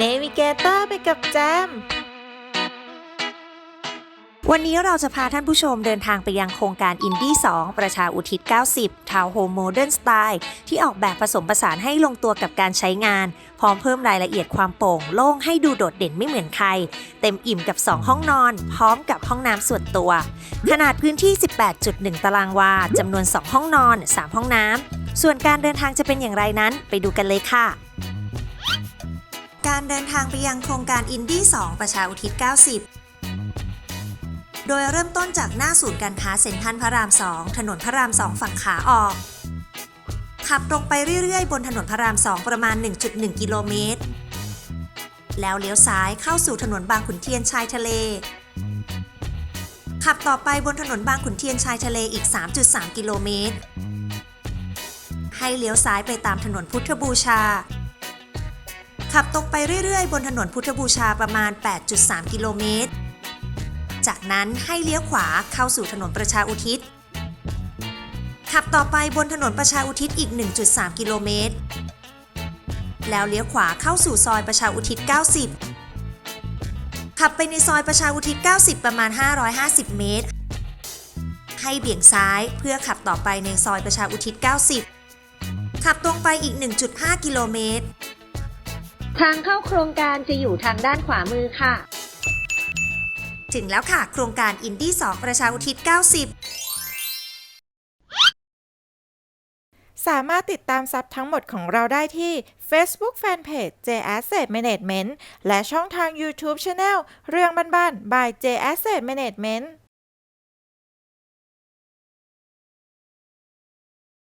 เนวิเกเตอร์ไปกับแจม วันนี้เราจะพาท่านผู้ชมเดินทางไปยังโครงการอินดี้ 2 ประชาอุทิศ 90 ทาวน์โฮมโมเดิร์นสไตล์ที่ออกแบบผสมผสานให้ลงตัวกับการใช้งาน พร้อมเพิ่มรายละเอียดความโปร่งโล่งให้ดูโดดเด่นไม่เหมือนใคร เต็มอิ่มกับ 2 ห้องนอน พร้อมกับห้องน้ำส่วนตัว ขนาดพื้นที่ 18.1 ตารางวาจำนวน 2 ห้องนอน 3 ห้องน้ำส่วนการเดินทางจะเป็นอย่างไรนั้น ไปดูกันเลยค่ะ การเดินทางไปยังโครงการอินดี้ 2 ประชาอุทิศ 90 โดยเริ่มต้นจากหน้าศูนย์การค้าเซ็นทรัลพระราม 2 ถนนพระราม 2 ฝั่งขาออก ขับตรงไปเรื่อยๆ บนถนนพระราม 2 ประมาณ 1.1 กิโลเมตร แล้วเลี้ยวซ้ายเข้าสู่ถนนบางขุนเทียนชายทะเล ขับต่อไปบนถนนบางขุนเทียนชายทะเลอีก 3.3 กิโลเมตร ให้เลี้ยวซ้ายไปตามถนนพุทธบูชา ขับตรงไปเรื่อยๆ บนถนนพุทธบูชาประมาณ 8.3 กิโลเมตร จากนั้นให้เลี้ยวขวาเข้าสู่ถนนประชาอุทิศ ขับต่อไปบนถนนประชาอุทิศอีก 1.3 กิโลเมตร แล้วเลี้ยวขวาเข้าสู่ซอยประชาอุทิศ 90 ขับไปในซอยประชาอุทิศ 90 ประมาณ 550 เมตร ให้เบี่ยงซ้ายเพื่อขับต่อไปในซอยประชาอุทิศ 90 ขับตรงไปอีก 1.5 กิโลเมตร ทางเข้าโครงการจะอยู่ทางด้านขวามือค่ะ ถึงแล้วค่ะ โครงการอินดี้ 2 ประชาอุทิศ90สามารถติดตามซับทั้งหมดของเราได้ที่ Facebook Fanpage J Asset Management และช่องทาง YouTube Channel เรื่องบ้านๆ by J Asset Management